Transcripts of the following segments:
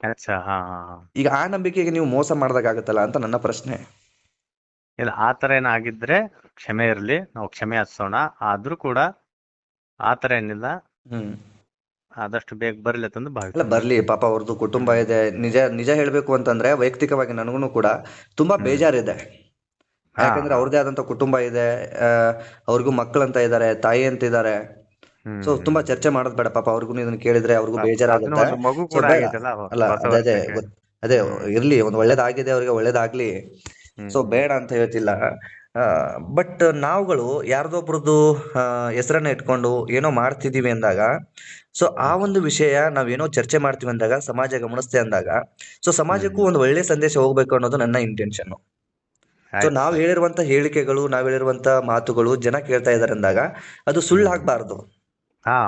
ಅಚ್ಚಾ ಹಾ ಹಾ ಹಾ. ಈಗ ಆ ನಂಬಿಕೆಗೆ ನೀವು ಮೋಸ ಮಾಡ್ದಾಗತ್ತಲ್ಲ ಅಂತ ನನ್ನ ಪ್ರಶ್ನೆ. ಇಲ್ಲ ಆ ಥರ ಏನಾಗಿದ್ರೆ ಕ್ಷಮೆ ಇರಲಿ ನಾವು ಕ್ಷಮೆ ಹಚ್ಚೋಣ. ಆದ್ರೂ ಕೂಡ ಆ ಥರ ಏನಿಲ್ಲ. ಹ್ಮ್. ಆದಷ್ಟು ಬೇಗ ಬರಲಿ ಅಂತಂದು ಅಲ್ಲ ಭಾವಿಸ್ತೀನಿ. ಬರ್ಲಿ ಪಾಪ ಅವ್ರದ್ದು ಕುಟುಂಬ ಇದೆ. ನಿಜ ನಿಜ ಹೇಳ್ಬೇಕು ಅಂತಂದ್ರೆ ವೈಯಕ್ತಿಕವಾಗಿ ನನಗೂ ಕೂಡ ತುಂಬಾ. ಬೇಜಾರಿದೆ. ಯಾಕಂದ್ರೆ. ಅವ್ರದೇ ಆದಂತ ಕುಟುಂಬ ಇದೆ ಆ, ಅವ್ರಿಗೂ ಮಕ್ಕಳಂತ ಇದ್ದಾರೆ ತಾಯಿ ಅಂತ ಇದ್ದಾರೆ. ಸೊ ತುಂಬಾ ಚರ್ಚೆ ಮಾಡೋದ್ ಬೇಡ. ಪಾಪ ಅವ್ರಿಗೂ ಇದನ್ನ ಕೇಳಿದ್ರೆ ಅವ್ರಿಗೂ ಬೇಜಾರಾಗುತ್ತೆ. ಅಲ್ಲ ಅದೇ ಅದೇ ಅದೇ ಇರ್ಲಿ ಒಂದ್ ಒಳ್ಳೇದಾಗಿದೆ ಅವ್ರಿಗೆ ಒಳ್ಳೇದಾಗ್ಲಿ. ಸೊ ಬೇಡ ಅಂತ ಹೇಳ್ತಿಲ್ಲ. ಬಟ್ ನಾವುಗಳು ಯಾರ್ದೊಬ್ರದ್ದು ಹೆಸರನ್ನ ಇಟ್ಕೊಂಡು ಏನೋ ಮಾಡ್ತಿದೀವಿ ಅಂದಾಗ ಸೊ ಆ ಒಂದು ವಿಷಯ ನಾವೇನೋ ಚರ್ಚೆ ಮಾಡ್ತೀವಿ ಅಂದಾಗ ಸಮಾಜ ಗಮನಿಸ್ತೆ ಅಂದಾಗ ಸೊ ಸಮಾಜಕ್ಕೂ ಒಂದು ಒಳ್ಳೆ ಸಂದೇಶ ಹೋಗ್ಬೇಕು ಅನ್ನೋದು ನನ್ನ ಇಂಟೆನ್ಷನ್ ಸೊ ನಾವ್ ಹೇಳಿರುವಂತ ಹೇಳಿಕೆಗಳು ನಾವ್ ಹೇಳಿರುವಂತ ಮಾತುಗಳು ಜನ ಕೇಳ್ತಾ ಇದಾರೆ ಅಂದಾಗ ಅದು ಸುಳ್ಳು ಆಗ್ಬಾರ್ದು. ಹಾ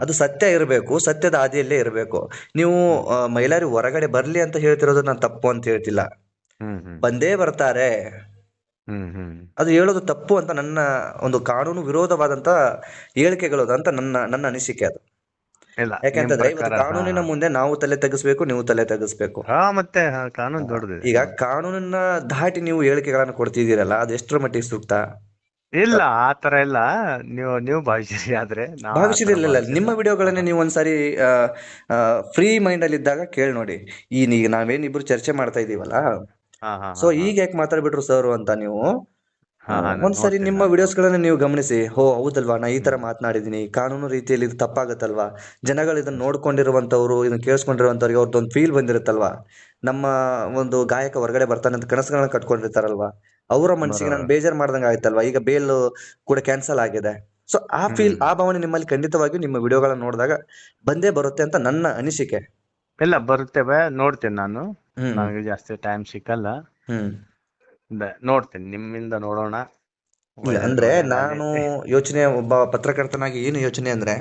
ಅದು ಸತ್ಯ ಇರಬೇಕು ಸತ್ಯದ ಹಾದಿಯಲ್ಲೇ ಇರಬೇಕು. ನೀವು ಆ, ಮಹಿಳೆಯರು ಹೊರಗಡೆ ಬರ್ಲಿ ಅಂತ ಹೇಳ್ತಿರೋದು ನಾನು ತಪ್ಪು ಅಂತ ಹೇಳ್ತಿಲ್ಲ. ಹ್ಮ್ ಹ್ಮ್. ಬಂದೇ ಬರ್ತಾರೆ. ಹ್ಮ್ ಹ್ಮ್. ಅದು ಹೇಳೋದು ತಪ್ಪು ಅಂತ ನನ್ನ ಒಂದು ಕಾನೂನು ವಿರೋಧವಾದಂತ ಹೇಳಿಕೆಗಳು ಅಂತ ನನ್ನ ನನ್ನ ಅನಿಸಿಕೆ ಅದು. ಇಲ್ಲ ನಿಮ್ ಯಾಕೆಂತಂದ್ರೆ ಇವತ್ತು ಪ್ರಕಾರ ಹಾ. ಕಾನೂನಿನ ಮುಂದೆ ನಾವು ತಲೆ ತೆಗಿಸ್ಬೇಕು ನೀವು ತಲೆ ತೆಗಿಸ್ಬೇಕು. ಹಾ ಮತ್ತೆ ಹಾ, ಕಾನೂನು ದೊಡ್ಡದಿದೆ. ಈಗ ಕಾನೂನನ್ನ ದಾಟಿ ನೀವು ಹೇಳಿಕೆಗಳನ್ನ ಕೊಡ್ತಿದ್ದೀರಲ್ಲ ಅದು ಎಷ್ಟರ ಮಟ್ಟಿಗೆ ಸೂಕ್ತ? ಇಲ್ಲ ಆ ತರ ಇಲ್ಲ. ನೀವು ನೀವು ಭಾವಿಸಿರಿ ಆದ್ರೆ ಭಾವಿಸಿರಲಿಲ್ಲ ನಿಮ್ಮ ಭಾವಿಸಿದಿಲ್ಲ ವಿಡಿಯೋಗಳನ್ನೇ ನೀವು ಒಂದ್ಸಾರಿ ಫ್ರೀ ಮೈಂಡ್ ಅಲ್ಲಿ ಇದ್ದಾಗ ಕೇಳಿ ನೋಡಿ. ಈ ನೀ ನಾವೇನ್ ಇಬ್ರು ಚರ್ಚೆ ಮಾಡ್ತಾ ಇದೀವಲ್ಲ? ಸೊ ಈಗ ಯಾಕೆ ಮಾತಾಡ್ಬಿಟ್ರು ಸರ್ ಅಂತ ನೀವು? ಒಂದ್ಸರಿ ನಿಮ್ಮ ವಿಡಿಯೋಸ್ ಗಳನ್ನ ನೀವು ಗಮನಿಸಿ. ಹೋ ಹೌದಲ್ವಾ? ನಾ ಈ ತರ ಮಾತನಾಡಿದೀನಿ ಕಾನೂನು ರೀತಿಯಲ್ಲಿ ಇದು ತಪ್ಪಾಗತ್ತಲ್ವಾ? ಜನಗಳು ಇದನ್ನ ನೋಡ್ಕೊಂಡಿರುವಂತವ್ರು ಇದನ್ನ ಕೇಳಿಸ್ಕೊಂಡಿರುವಂತವ್ರಿಗೆ ಅವ್ರದ್ದೊಂದು ಫೀಲ್ ಬಂದಿರುತ್ತಲ್ವಾ? ನಮ್ಮ ಒಂದು ಗಾಯಕ ಹೊರಗಡೆ ಬರ್ತಾನೆ ಅಂತ ಕನಸುಗಳನ್ನ ಕಟ್ಕೊಂಡಿರ್ತಾರಲ್ವಾ? ಅವರ ಮನಸ್ಸಿಗೆ ನಾನು ಬೇಜಾರ್ ಮಾಡ್ದಂಗ ಆಯ್ತಲ್ವಾ? ಈಗ ಬೇಲ್ ಕೂಡ ಕ್ಯಾನ್ಸಲ್ ಆಗಿದೆ. ಸೊ ಆ ಫೀಲ್ ಆ ಭಾವನೆ ನಿಮ್ಮಲ್ಲಿ ಖಂಡಿತವಾಗಿಯೂ ನಿಮ್ಮ ವಿಡಿಯೋಗಳನ್ನ ನೋಡಿದಾಗ ಬಂದೇ ಬರುತ್ತೆ ಅಂತ ನನ್ನ ಅನಿಸಿಕೆ. ಇಲ್ಲ ಬರುತ್ತೇವೆ ನೋಡ್ತೇನೆ ನಾನು. ನನಗೆ ಜಾಸ್ತಿ ಟೈಮ್ ಸಿಕ್ಕಲ್ಲ. ನೋಡ್ತೇನೆ ನೋಡ್ತೀನಿ ನಿಮ್ಮಿಂದ ನೋಡೋಣ. ಅಂದ್ರೆ ನಾನು ಯೋಚನೆ ಒಬ್ಬ ಪತ್ರಕರ್ತನಾಗಿ ಏನು ಯೋಚನೆ ಅಂದ್ರೆ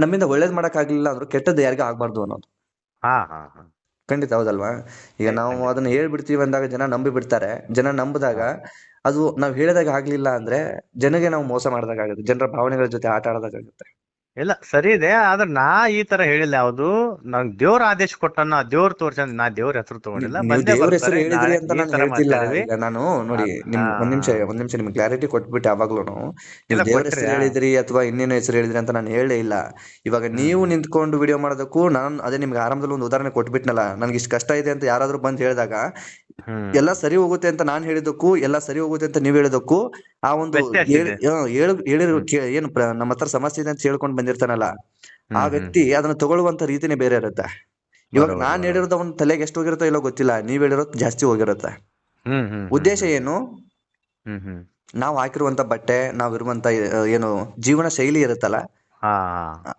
ನಮ್ಮಿಂದ ಒಳ್ಳೇದ್ ಮಾಡಕ್ ಆಗ್ಲಿಲ್ಲ ಅಂದ್ರೆ ಕೆಟ್ಟದ್ದು ಯಾರಿಗೂ ಆಗ್ಬಾರ್ದು ಅನ್ನೋದು. ಹಾ ಹಾ ಹಾ. ಖಂಡಿತ ಹೌದಲ್ವಾ? ಈಗ ನಾವು ಅದನ್ನ ಹೇಳ್ಬಿಡ್ತೀವಿ ಅಂದಾಗ ಜನ ನಂಬಿ ಬಿಡ್ತಾರೆ. ಜನ ನಂಬಿದಾಗ ಅದು ನಾವು ಹೇಳಿದಾಗ ಆಗ್ಲಿಲ್ಲ ಅಂದ್ರೆ ಜನಗೆ ನಾವು ಮೋಸ ಮಾಡಿದಾಗ ಆಗುತ್ತೆ. ಜನರ ಭಾವನೆಗಳ ಜೊತೆ ಆಟ ಆಡೋದಾಗುತ್ತೆ ಇಲ್ಲ ಸರಿ ಇದೆ ಆದ್ರೆ ನಾ ಈ ತರ ಹೇಳಿಲ್ಲ ಯಾವ್ದು? ನಂಗ್ ದೇವ್ರ ಆದೇಶ ಕೊಟ್ಟನ ದೇವ್ರ ತೋರ್ಸಂದ್ ನಾ ದೇವ್ರ ಹೆಸರು ತಗೊಂಡಿಲ್ಲ ದೇವ್ರ ಹೆಸರು ಹೇಳಿದ್ರಿ ಅಂತ ನಾನು ಹೇಳ್ತಿಲ್ಲ. ಈಗ ನಾನು ನೋಡಿ ನಿಮ್ ಒಂದ್ ನಿಮಿಷ ಒಂದ್ ನಿಮಿಷ ನಿಮ್ಗೆ ಕ್ಲಾರಿಟಿ ಕೊಟ್ಬಿಟ್ಟು ಯಾವಾಗ್ಲೂ ನೀವು ದೇವ್ರ ಹೆಸರು ಹೇಳಿದ್ರಿ ಅಥವಾ ಇನ್ನೇನು ಹೆಸರು ಹೇಳಿದ್ರಿ ಅಂತ ನಾನು ಹೇಳೇ ಇಲ್ಲ. ಇವಾಗ ನೀವು ನಿಂತ್ಕೊಂಡು ವಿಡಿಯೋ ಮಾಡೋದಕ್ಕೂ ನಾನು ಅದೇ ನಿಮ್ಗೆ ಆರಂಭದಲ್ಲಿ ಒಂದು ಉದಾಹರಣೆ ಕೊಟ್ಬಿಟ್ನಲ್ಲ ನನ್ಗೆ ಇಷ್ಟು ಕಷ್ಟ ಇದೆ ಅಂತ ಯಾರಾದ್ರೂ ಬಂದು ಹೇಳಿದಾಗ ಎಲ್ಲ ಸರಿ ಹೋಗುತ್ತೆ ಅಂತ ನಾನು ಹೇಳಿದಕ್ಕೂ ಎಲ್ಲ ಸರಿ ಹೋಗುತ್ತೆ ಅಂತ ನೀವು ಹೇಳಿದಕ್ಕೂ ಆ ಒಂದು ಹೇಳಿರೋ ಏನು ನಮ್ಮ ಹತ್ರ ಸಮಸ್ಯೆ ಇದೆ ಅಂತ ಹೇಳ್ಕೊಂಡು ಬಂದಿರ್ತಾನಲ್ಲ ಆ ವ್ಯಕ್ತಿ ಅದನ್ನ ತಗೊಳ್ಳುವಂತ ರೀತಿನೇ ಬೇರೆ ಇರುತ್ತೆ. ಇವಾಗ ನಾನ್ ಹೇಳಿರೋದ ಒಂದು ತಲೆಗೆ ಎಷ್ಟು ಹೋಗಿರುತ್ತೋ ಇಲ್ಲೋ ಗೊತ್ತಿಲ್ಲ ನೀವ್ ಹೇಳಿರೋದು ಜಾಸ್ತಿ ಹೋಗಿರುತ್ತೆ. ಉದ್ದೇಶ ಏನು? ನಾವ್ ಹಾಕಿರುವಂತ ಬಟ್ಟೆ ನಾವ್ ಇರುವಂತ ಏನು ಜೀವನ ಶೈಲಿ ಇರುತ್ತಲ್ಲ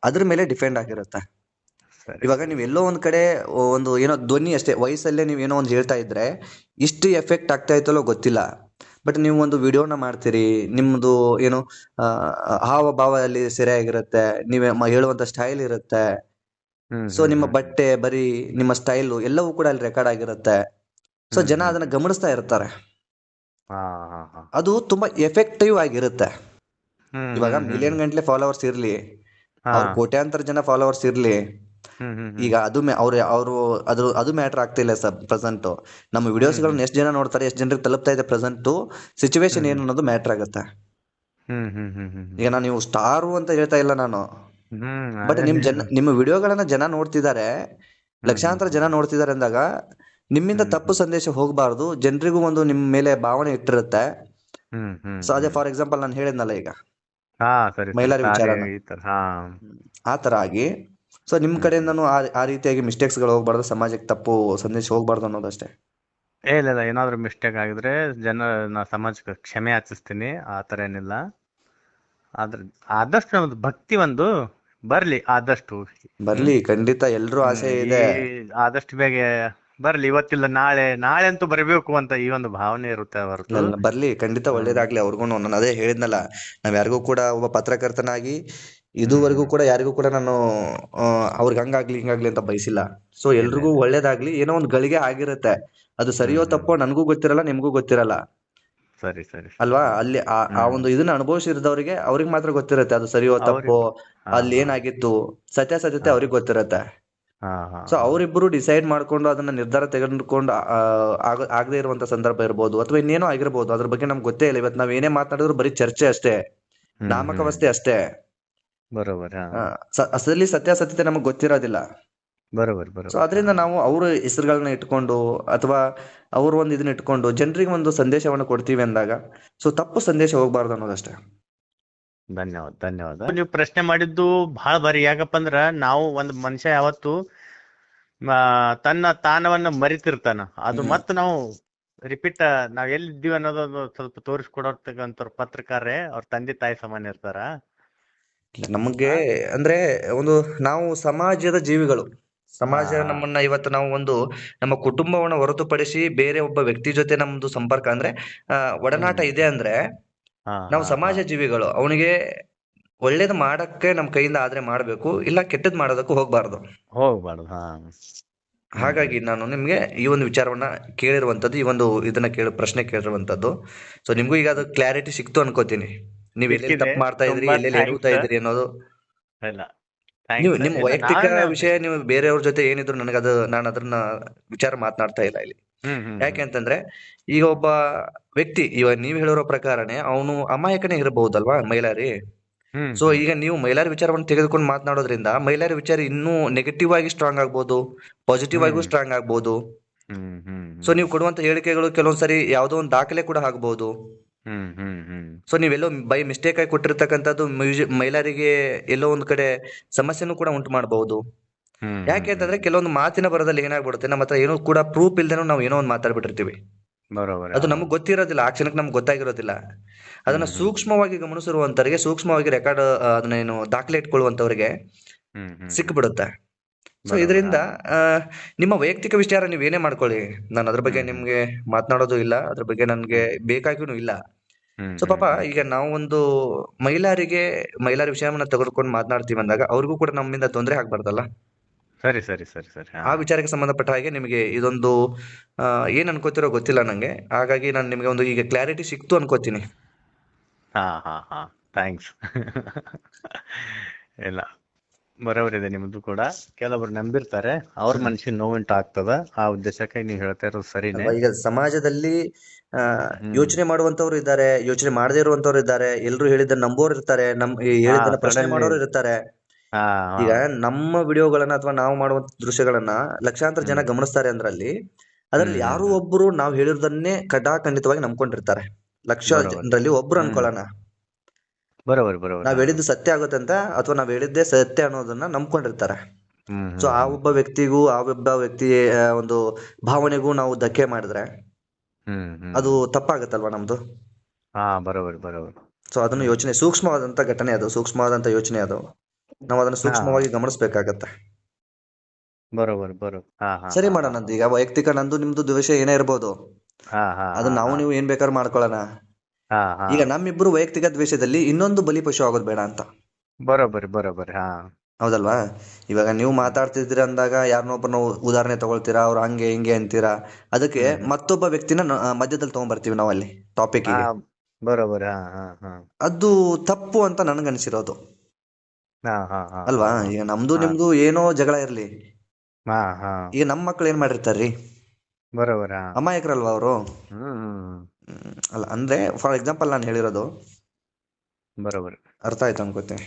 ಅದ್ರ ಮೇಲೆ ಡಿಪೆಂಡ್ ಆಗಿರುತ್ತೆ. ಇವಾಗ ನೀವ್ ಎಲ್ಲೋ ಒಂದ್ ಕಡೆ ಒಂದು ಏನೋ ಧ್ವನಿ ಅಷ್ಟೇ ವಯಸ್ಸಲ್ಲೇ ನೀವ್ ಏನೋ ಒಂದ್ ಹೇಳ್ತಾ ಇದ್ರೆ ಇಷ್ಟು ಎಫೆಕ್ಟ್ ಆಗ್ತಾ ಇತ್ತಲ್ಲೋ ಗೊತ್ತಿಲ್ಲ. ಬಟ್ ನೀವು ಒಂದು ವಿಡಿಯೋನ ಮಾಡ್ತೀರಿ ನಿಮ್ದು ಏನು ಹಾವ ಭಾವ ಅಲ್ಲಿ ಸರಿಯಾಗಿರುತ್ತೆ ನೀವೇ ಹೇಳುವಂತ ಸ್ಟೈಲ್ ಇರುತ್ತೆ. ಸೊ ನಿಮ್ಮ ಬಟ್ಟೆ ಬರೀ ನಿಮ್ಮ ಸ್ಟೈಲು ಎಲ್ಲವೂ ಕೂಡ ಅಲ್ಲಿ ರೆಕಾರ್ಡ್ ಆಗಿರುತ್ತೆ. ಸೊ ಜನ ಅದನ್ನ ಗಮನಿಸ್ತಾ ಇರ್ತಾರೆ. ಅದು ತುಂಬಾ ಎಫೆಕ್ಟಿವ್ ಆಗಿರುತ್ತೆ. ಇವಾಗ ಮಿಲಿಯನ್ ಗಂಟ್ಲೆ ಫಾಲೋವರ್ಸ್ ಇರ್ಲಿ ಕೋಟ್ಯಾಂತರ ಜನ ಫಾಲೋವರ್ಸ್ ಇರ್ಲಿ ಈಗ ಅದು ಅವ್ರು ಅವರು ಅದು ಅದು ಮ್ಯಾಟರ್ ಆಗ್ತಿಲ್ಲ ಸರ್ ಪ್ರೆಸೆಂಟ್ ನಮ್ಮ ವಿಡಿಯೋಸ್ ಗಳನ್ನ ಎಷ್ಟು ಜನ ನೋಡ್ತಾರೆ ಎಷ್ಟು ಜನರಿಗೆ ತಲುಪ್ತಾ ಇದೆ ಪ್ರೆಸೆಂಟ್ ಸಿಚುವೇಶನ್ ಏನು ಅನ್ನೋದು ಮ್ಯಾಟರ್ ಆಗುತ್ತೆ. ಈಗ ನಾನು ನೀವು ಸ್ಟಾರು ಅಂತ ಹೇಳ್ತಾ ಇಲ್ಲ ನಾನು. ಬಟ್ ನಿಮ್ ಜನ ನಿಮ್ಮ ವಿಡಿಯೋಗಳನ್ನ ಜನ ನೋಡ್ತಿದ್ದಾರೆ ಲಕ್ಷಾಂತರ ಜನ ನೋಡ್ತಿದ್ದಾರೆ ಅಂದಾಗ ನಿಮ್ಮಿಂದ ತಪ್ಪು ಸಂದೇಶ ಹೋಗಬಾರ್ದು ಜನರಿಗೂ ಒಂದು ನಿಮ್ಮ ಮೇಲೆ ಭಾವನೆ ಇಟ್ಟಿರುತ್ತೆ. ಸೊ ಅದೇ ಫಾರ್ ಎಕ್ಸಾಂಪಲ್ ನಾನು ಹೇಳಿದ್ನಲ್ಲ ಈಗ. ಮಹಿಳಾ ಸರಿ ಸರಿ. ಮಹಿಳೆಯರ ಸಾರಿ ವಿಚಾರನ. ಈ ತರ ಹಾ. ಆ ತರ ಆಗಿ ಸೊ ನಿಮ್ ಕಡೆಯಿಂದನು ಆ ಆ ರೀತಿಯಾಗಿ ಮಿಸ್ಟೇಕ್ಸ್ಗಳು ಹೋಗ್ಬಾರ್ದು ಸಮಾಜಕ್ಕೆ ತಪ್ಪು ಸಂದೇಶ ಹೋಗ್ಬಾರ್ದು ಅನ್ನೋದಷ್ಟೇ? ಏ ಇಲ್ಲ ಇಲ್ಲ ಏನಾದರೂ ಮಿಸ್ಟೇಕ್ ಆಗಿದ್ರೆ ಜನ ನಾ ಸಮಾಜಕ್ಕೆ ಕ್ಷಮೆ ಯಾಚಿಸ್ತೀನಿ ಆ ತರ ಏನಿಲ್ಲ. ಆದ್ರೆ ಆದಷ್ಟು ನಮ್ದು ಭಕ್ತಿ ಒಂದು ಬರ್ಲಿ ಆದಷ್ಟು. ಬರ್ಲಿ ಖಂಡಿತ ಎಲ್ರೂ ಆಸೆ ಈ ಇದೆ. ಆದಷ್ಟು ಬೇಗ ಬರ್ಲಿ ಇವತ್ತಿಲ್ಲ ನಾಳೆ ನಾಳೆ ಅಂತೂ ಬರಬೇಕು ಅಂತ ಈ ಒಂದು ಭಾವನೆ ಇರುತ್ತೆ ಇಲ್ಲ ಹೊರತು. ಇಲ್ಲ, ಬರ್ಲಿ ಖಂಡಿತ ಒಳ್ಳೇದಾಗ್ಲಿ ಅವ್ರಿಗೂ ನಾನು ಅದೇ ಹೇಳಿದ್ನಲ್ಲ ನಾವ್ ಯಾರಿಗೂ ಕೂಡ ಒಬ್ಬ ಪತ್ರಕರ್ತನಾಗಿ ಇದುವರೆಗೂ ಕೂಡ ಯಾರಿಗೂ ಕೂಡ ನಾನು ಅವ್ರಿಗೆ ಹಂಗಾಗ್ಲಿ ಹಿಂಗಾಗ್ಲಿ ಅಂತ ಬಯಸಿಲ್ಲ. ಸೊ ಎಲ್ರಿಗೂ ಒಳ್ಳೇದಾಗ್ಲಿ. ಏನೋ ಒಂದ್ ಗಳಿಗೆ ಆಗಿರುತ್ತೆ. ಅದು ಸರಿಯೋ ತಪ್ಪೋ ನನಗೂ ಗೊತ್ತಿರಲ್ಲ ನಿಮ್ಗೂ ಗೊತ್ತಿರಲ್ಲ. ಸರಿ ಸರಿ ಅಲ್ವಾ? ಅಲ್ಲಿ ಆ ಆ ಒಂದು ಇದನ್ನ ಅನುಭವಿಸಿದವರಿಗೆ ಅವ್ರಿಗೆ ಮಾತ್ರ ಗೊತ್ತಿರುತ್ತೆ. ಅದು ಸರಿಯೋ ತಪ್ಪೋ ಅಲ್ಲಿ ಏನಾಗಿತ್ತು ಸತ್ಯಾಸತ್ಯತೆ ಅವ್ರಿಗೆ ಗೊತ್ತಿರತ್ತೆ. ಸೊ ಅವರಿಬ್ಬರು ಡಿಸೈಡ್ ಮಾಡ್ಕೊಂಡು ಅದನ್ನ ನಿರ್ಧಾರ ತೆಗೆದುಕೊಂಡು ಆಗದೆ ಇರುವಂತ ಸಂದರ್ಭ ಇರ್ಬೋದು ಅಥವಾ ಇನ್ನೇನೋ ಆಗಿರಬಹುದು ಅದ್ರ ಬಗ್ಗೆ ನಮ್ಗೆ ಗೊತ್ತೇ ಇಲ್ಲ. ಇವತ್ತು ನಾವ್ ಏನೇ ಮಾತಾಡಿದ್ರು ಬರೀ ಚರ್ಚೆ ಅಷ್ಟೇ. ನಾಮಕ ಅವಸ್ಥೆ ಅಷ್ಟೇ. ಬರೋಬರ್ ಅಸಲಿ ಸತ್ಯಾಸತ್ಯತೆ ನಮಗ್ ಗೊತ್ತಿರೋದಿಲ್ಲ. ಬರೋಬರ್ ಸೊ ಅದರಿಂದ ನಾವು ಅವ್ರ ಹೆಸರುಗಳನ್ನ ಇಟ್ಕೊಂಡು ಅಥವಾ ಅವ್ರ ಒಂದು ಇದನ್ನ ಇಟ್ಕೊಂಡು ಜನರಿಗೆ ಒಂದು ಸಂದೇಶವನ್ನು ಕೊಡ್ತೀವಿ ಅಂದಾಗ ಸೊ ತಪ್ಪು ಸಂದೇಶ ಹೋಗ್ಬಾರ್ದು ಅನ್ನೋದಷ್ಟೇ. ಧನ್ಯವಾದ ಧನ್ಯವಾದ. ನೀವು ಪ್ರಶ್ನೆ ಮಾಡಿದ್ದು ಬಹಳ ಬಾರಿ ಯಾಕಪ್ಪ ಅಂದ್ರ ನಾವು ಒಂದ್ ಮನುಷ್ಯ ಯಾವತ್ತು ತನ್ನ ತಾನವನ್ನ ಮರಿತಿರ್ತಾನ. ಅದು ಮತ್ತ ನಾವು ರಿಪೀಟ್ ನಾವ್ ಎಲ್ಲಿದ್ದೀವಿ ಅನ್ನೋದೊಂದು ಸ್ವಲ್ಪ ತೋರಿಸ್ಕೊಡೋರ್ತಕ್ಕಂಥವ್ರ ಪತ್ರಕಾರೇ ಅವ್ರ ತಂದೆ ತಾಯಿ ಸಮಾನ ಇರ್ತಾರ. ನಮಗೆ ಅಂದ್ರೆ ಒಂದು ನಾವು ಸಮಾಜದ ಜೀವಿಗಳು. ಸಮಾಜ ನಮ್ಮನ್ನ ಇವತ್ತು ನಾವು ಒಂದು ನಮ್ಮ ಕುಟುಂಬವನ್ನ ಹೊರತುಪಡಿಸಿ ಬೇರೆ ಒಬ್ಬ ವ್ಯಕ್ತಿ ಜೊತೆ ನಮ್ದು ಸಂಪರ್ಕ ಅಂದ್ರೆ ಆ, ಒಡನಾಟ ಇದೆ ಅಂದ್ರೆ ನಾವು ಸಮಾಜ ಜೀವಿಗಳು. ಅವನಿಗೆ ಒಳ್ಳೇದು ಮಾಡಕ್ಕೆ ನಮ್ ಕೈಯಿಂದ ಆದ್ರೆ ಮಾಡ್ಬೇಕು ಇಲ್ಲ ಕೆಟ್ಟದ್ ಮಾಡೋದಕ್ಕೂ ಹೋಗ್ಬಾರ್ದು. ಹೋಗ್ಬಾರ್ದು ಹಾಗಾಗಿ ನಾನು ನಿಮ್ಗೆ ಈ ಒಂದು ವಿಚಾರವನ್ನ ಕೇಳಿರುವಂತದ್ದು ಈ ಒಂದು ಇದನ್ನ ಕೇಳಿ ಪ್ರಶ್ನೆ ಕೇಳಿರುವಂತದ್ದು ಸೊ ನಿಮ್ಗೂ ಈಗ ಅದು ಕ್ಲಾರಿಟಿ ಸಿಕ್ತು ಅನ್ಕೋತೀನಿ. ನೀವ್ ಎಲ್ಲಿ. ತಪ್ಪು ಮಾಡ್ತಾ ಇದ್ರಿ ಎಲ್ಲೆಲ್ಲಿ ಎಡುತ್ತಾ ಇದ್ರಿ ಅನ್ನೋದು. ಇಲ್ಲ. ನೀವು ನಿಮ್ಮ ನಿಮ್ ವೈಯಕ್ತಿಕ ವಿಷಯ ನೀವು ಬೇರೆಯವ್ರ ಜೊತೆ ಏನಿದ್ರು ನನಗದು ನಾನು ಅದನ್ನ ವಿಚಾರ ಮಾತನಾಡ್ತಾ ಇಲ್ಲ ಇಲ್ಲಿ. ಹ್ಮ್ ಹ್ಮ್ ಯಾಕೆ ಅಂತಂದ್ರೆ ಈಗ ಒಬ್ಬ ವ್ಯಕ್ತಿ ಇವಾಗ ನೀವ್ ಹೇಳಿರೋ ಪ್ರಕಾರನೇ ಅವನು ಅಮಾಯಕನೇ ಇರಬಹುದಲ್ವಾ ಮೈಲಾರಿ ಹ್ಮ್ ಸೊ ಈಗ ನೀವು ಮೈಲಾರಿ ವಿಚಾರವನ್ನು ತೆಗೆದುಕೊಂಡು ಮಾತನಾಡೋದ್ರಿಂದ ಮೈಲಾರಿ ವಿಚಾರ ಇನ್ನೂ ನೆಗೆಟಿವ್ ಆಗಿ ಸ್ಟ್ರಾಂಗ್ ಆಗ್ಬೋದು ಪಾಸಿಟಿವ್ ಆಗಿ ಸ್ಟ್ರಾಂಗ್ ಆಗ್ಬೋದು. ಸೊ ನೀವು ಕೊಡುವಂತ ಹೇಳಿಕೆಗಳು ಕೆಲವೊಂದ್ಸರಿ ಯಾವುದೋ ಒಂದು ದಾಖಲೆ ಕೂಡ ಆಗ್ಬಹುದು ಹ್ಮ್ ಹ್ಮ್ ಹ್ಮ್. ಸೊ ನೀವೆಲ್ಲೋ ಬೈ ಮಿಸ್ಟೇಕ್ ಆಗಿ ಕೊಟ್ಟಿರ್ತಕ್ಕಂಥದ್ದು ಮ್ಯೂಸಿ- ಮಹಿಳೆಯರಿಗೆ ಎಲ್ಲೋ ಒಂದ್ ಕಡೆ ಸಮಸ್ಯೆನೂ ಕೂಡ ಉಂಟು ಮಾಡಬಹುದು ಹ್ಮ್ ಯಾಕೆ ಅಂತಂದ್ರೆ ಕೆಲವೊಂದು ಮಾತಿನ ಬರದಲ್ಲಿ ಏನಾಗ್ಬಿಡುತ್ತೆ ನಮ್ಮ ಹತ್ರ ಏನೋ ಕೂಡ ಪ್ರೂಫ್ ಇಲ್ದೇನೂ ನಾವು ಏನೋ ಒಂದು ಮಾತಾಡ್ಬಿಟ್ಟಿರ್ತೀವಿ. ಬರೋಬರ್. ಅದು ನಮಗೆ ಗೊತ್ತಿರೋದಿಲ್ಲ ಆ ಕ್ಷಣಕ್ಕೆ ನಮ್ಗೆ ಗೊತ್ತಾಗಿರೋದಿಲ್ಲ. ಅದನ್ನ ಹ್ಮ್. ಸೂಕ್ಷ್ಮವಾಗಿ ಗಮನಿಸಿರುವಂತವರಿಗೆ ಸೂಕ್ಷ್ಮವಾಗಿ ರೆಕಾರ್ಡ್ ಅದನ್ನ ಏನು ದಾಖಲೆ ಇಟ್ಕೊಳ್ಳುವಂತವರಿಗೆ ಹ್ಮ್ ಹ್ಮ್. ಸಿಕ್ಬಿಡುತ್ತೆ. ಸೊ. ಇದರಿಂದ ನಿಮ್ಮ ವೈಯಕ್ತಿಕ ವಿಚಾರ ನೀವು ಏನೇ ಮಾಡ್ಕೊಳ್ಳಿ. ನಾನು ಅದ್ರ ಬಗ್ಗೆ. ನಿಮ್ಗೆ ಮಾತನಾಡೋದು ಇಲ್ಲ ಅದ್ರ ಬಗ್ಗೆ ನನ್ಗೆ ಬೇಕಾಗಿನೂ ಇಲ್ಲ. ಸೊ ಪಾಪ ಈಗ ನಾವು ಒಂದು ಮಹಿಳಾರಿಗೆ ಮಹಿಳಾರ ವಿಷಯವನ್ನ ತೆಗೆದುಕೊಂಡು ಮಾತನಾಡ್ತೀವಿ ಅಂದಾಗ ಅವ್ರಿಗೂ ಕೂಡ ನಮ್ಮಿಂದ ತೊಂದರೆ ಆಗ್ಬಾರ್ದಲ್ಲ? ಸರಿ ಸರಿ ಸರಿ ಸರಿ. ಆ ವಿಚಾರಕ್ಕೆ ಸಂಬಂಧಪಟ್ಟ ಹಾಗೆ ನಿಮಗೆ ಇದೊಂದು ಏನ್ ಅನ್ಕೋತಿರೋ ಗೊತ್ತಿಲ್ಲ ನಂಗೆ. ಹಾಗಾಗಿ ನಾನು ನಿಮಗೆ ಒಂದು ಈಗ ಕ್ಲಾರಿಟಿ ಸಿಕ್ತು ಅನ್ಕೋತೀನಿ. ಹಾ ಹಾ ಹಾ. ಥ್ಯಾಂಕ್ಸ್ ಇಲ್ಲ. ಬರೋಬರಿದೆ ನಿಮ್ದು ಕೂಡ. ಕೆಲವೊಬ್ರು ನಂಬಿರ್ತಾರೆ. ಅವ್ರ ಮನಸ್ಸಿನ ನೋವುಂಟು ಆಗ್ತದ. ಆ ಉದ್ದೇಶಕ್ಕೆ ನೀವು ಹೇಳ್ತಾ ಇರೋದು ಸರಿನೇ. ಈಗ ಸಮಾಜದಲ್ಲಿ ಯೋಚನೆ ಮಾಡುವಂತವ್ರು ಇದ್ದಾರೆ. ಯೋಚನೆ ಮಾಡದೇ ಇರುವಂತವ್ರು ಇದ್ದಾರೆ. ಎಲ್ರು ಹೇಳಿದ ನಂಬೋರ್ ಇರ್ತಾರೆ. ನಮ್ ಹೇಳಿದ್ದನ್ನ ಪ್ರಶ್ನೆ ಮಾಡೋರು ಇರ್ತಾರೆ. ಈಗ ನಮ್ಮ ವಿಡಿಯೋಗಳನ್ನ ಅಥವಾ ನಾವು ಮಾಡುವಂತ ದೃಶ್ಯಗಳನ್ನ ಲಕ್ಷಾಂತರ ಜನ. ಗಮನಿಸ್ತಾರೆ ಅಂದ್ರಲ್ಲಿ ಅದ್ರಲ್ಲಿ ಯಾರು ಒಬ್ರು ನಾವು ಹೇಳಿರೋದನ್ನೇ ಖಡಾಖಂಡಿತವಾಗಿ ನಂಬ್ಕೊಂಡಿರ್ತಾರೆ. ಲಕ್ಷ. ಜನರಲ್ಲಿ ಒಬ್ರು. ಅನ್ಕೊಳ್ಳೋಣ. ಬರೋಬರ್ ಬರೋಬರಿ ನಾವ್ ಹೇಳಿದ್ದು ಸತ್ಯ ಆಗುತ್ತೆ ಅಂತ ಅಥವಾ ನಾವ್ ಹೇಳಿದ್ದೆ ಸತ್ಯ ಅನ್ನೋದನ್ನ ನಂಬ್ಕೊಂಡಿರ್ತಾರೆ. ಸೊ ಆ ಒಬ್ಬ ವ್ಯಕ್ತಿಗೂ ಆ ಒಬ್ಬ ವ್ಯಕ್ತಿ ಒಂದು ಭಾವನೆಗೂ ನಾವು ಧಕ್ಕೆ ಮಾಡಿದ್ರೆ ಅದು ತಪ್ಪಾಗತ್ತಲ್ವಾ ನಮ್ದು? ಹಾ ಬರೋಬರ್ ಬರೋಬರಿ ಸೊ ಅದನ್ನ ಯೋಚನೆ ಸೂಕ್ಷ್ಮವಾದಂತ ಘಟನೆ ಅದು ಸೂಕ್ಷ್ಮವಾದಂತ ಯೋಚನೆ ಅದು. ನಾವು ಅದನ್ನ ಸೂಕ್ಷ್ಮವಾಗಿ ಗಮನಿಸ್ಬೇಕಾಗತ್ತೆ. ಬರೋಬರ್ ಬರೋಬರ್ ಸರಿ ಮಾಡೋಣ ಈಗ ವೈಯಕ್ತಿಕ ನಂದು ನಿಮ್ದು ದ್ವೇಷ ಏನೇ ಇರ್ಬೋದು. ಅದನ್ನ ನಾವು ನೀವು ಏನ್ ಬೇಕಾದ್ರೂ ಮಾಡ್ಕೊಳ್ಳೋಣ. ಈಗ ನಮ್ಮಿಬ್ರು ವೈಯಕ್ತಿಕ ದ್ವೇಷದಲ್ಲಿ ಇನ್ನೊಂದು ಬಲಿಪಶು ಆಗೋದು ಬೇಡ ಅಂತ. ಬರೋಬರಿ ಬರೋಬರಿ ಹಾ. ಹೌದಲ್ವಾ? ಇವಾಗ ನೀವು ಮಾತಾಡ್ತಿದ್ದೀರ ಅಂದಾಗ ಯಾರನ್ನೊಬ್ಬರನ್ನ ಉದಾಹರಣೆ ತಗೊಳ್ತೀರಾ ಅವ್ರು ಹಂಗೆ ಹಿಂಗೆ ಅಂತೀರಾ? ಅದಕ್ಕೆ ಮತ್ತೊಬ್ಬ ವ್ಯಕ್ತಿನ ಮಧ್ಯದಲ್ಲಿ ತಗೊಂಡ್ಬರ್ತೀವಿ ನಾವು ಅಲ್ಲಿ ಟಾಪಿಕ್ ಬರೋಬರ ಅದು ತಪ್ಪು ಅಂತ ನನ್ಗನ್ಸಿರೋದು. ಅನ್ಸಿರೋದು ಹಾ ಹಾ. ಅಲ್ವಾ? ಈಗ ನಮ್ದು. ನಿಮ್ದು ಏನೋ ಜಗಳ ಇರ್ಲಿ. ಈಗ ನಮ್ಮ ಮಕ್ಳು ಏನ್ ಮಾಡಿರ್ತಾರ್ರಿ? ಬರೋಬರ ಅಮಾಯಕರಲ್ವಾ ಅವರು? ಅಲ್ಲ ಅಂದ್ರೆ ಫಾರ್ ಎಕ್ಸಾಂಪಲ್ ನಾನು ಹೇಳಿರೋದು ಬರೋಬರ್. ಅರ್ಥ ಆಯ್ತು ಅನ್ಕೋತೀನಿ